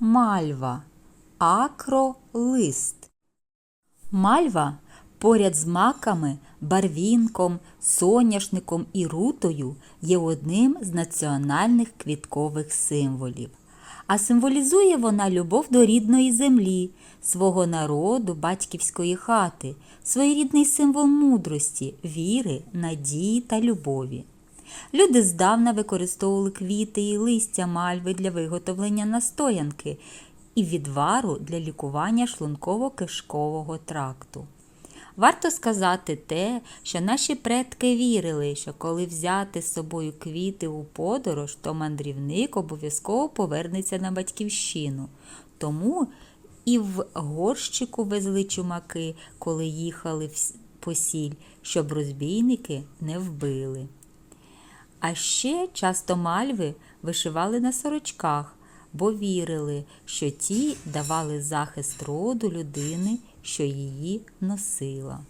мальва, акролист. Мальва поряд з маками, барвінком, соняшником і рутою є одним з національних квіткових символів. А символізує вона любов до рідної землі, свого народу, батьківської хати, своєрідний символ мудрості, віри, надії та любові. Люди здавна використовували квіти і листя мальви для виготовлення настоянки і відвару для лікування шлунково-кишкового тракту. Варто сказати те, що наші предки вірили, що коли взяти з собою квіти у подорож, то мандрівник обов'язково повернеться на батьківщину. Тому і в горщику везли чумаки, коли їхали в с- по сіль, щоб розбійники не вбили. А ще часто мальви вишивали на сорочках, бо вірили, що ті давали захист роду людини, що її носила.